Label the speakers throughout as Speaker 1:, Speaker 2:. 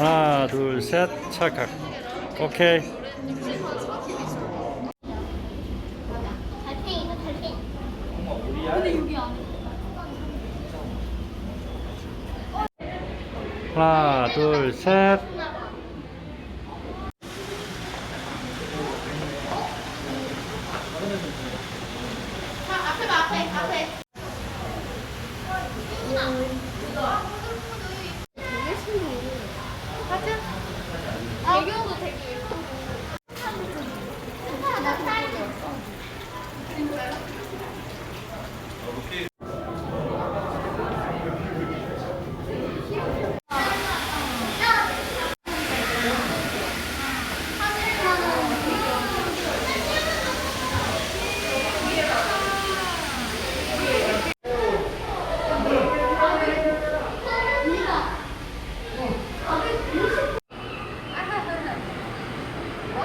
Speaker 1: 하나, 둘, 셋, 찰칵. 오케이. 하나, 둘, 셋.
Speaker 2: 앞에 봐, 앞에, 앞에. 맞아? 배경도 되게 예쁘고. 나 사이즈 있어.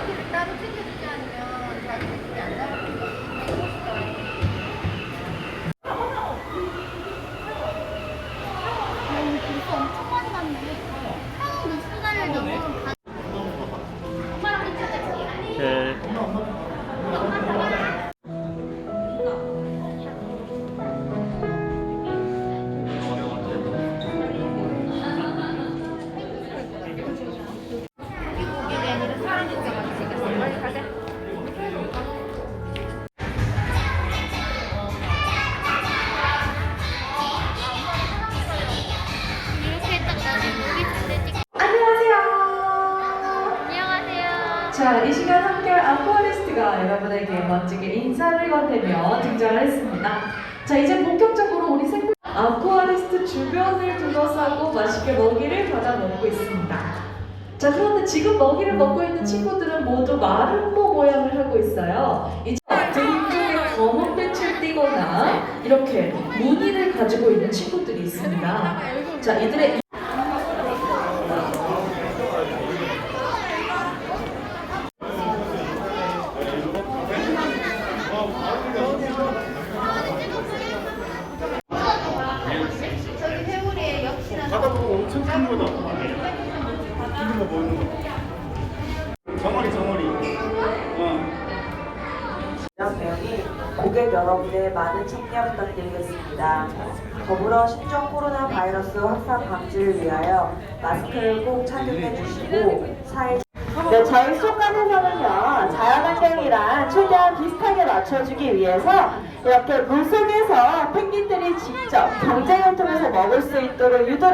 Speaker 3: 머리를 따로 챙겨주지 않으면 자기 느낌이 안 나요.
Speaker 2: 여기 벌써 엄청 많이 갔네. 몇 시간을 넘어 가. 자,
Speaker 1: 이
Speaker 4: 시간 함께할 아쿠아리스트가 여러분에게 멋지게 인사를 건네며 등장을 했습니다. 자, 이제 본격적으로 우리 생물 아쿠아리스트 주변을 둘러싸고 맛있게 먹이를 받아 먹고 있습니다. 자, 그런데 지금 먹이를 먹고 있는 친구들은 모두 마름모 모양을 하고 있어요. 이제 등 쪽에 검은 빛을 띠거나 이렇게 무늬를 가지고 있는 친구들이 있습니다. 자, 이들의
Speaker 3: 저기 회오리에 역시나
Speaker 5: 바다 보고 큰 거다. 이런 거 보이는 거. 정어리 정어리. 어.
Speaker 6: 고객 여러분의 많은 참여 부탁드리겠습니다. 더불어 신종 코로나 바이러스 확산 방지를 위하여 마스크를 꼭 착용해 주시고 사회 네, 저희 속간에서는요 자연환경이랑 최대한 비슷하게 맞춰주기 위해서 이렇게 물속에서 펭귄들이 직접 경쟁을 통해서 먹을 수 있도록 유도를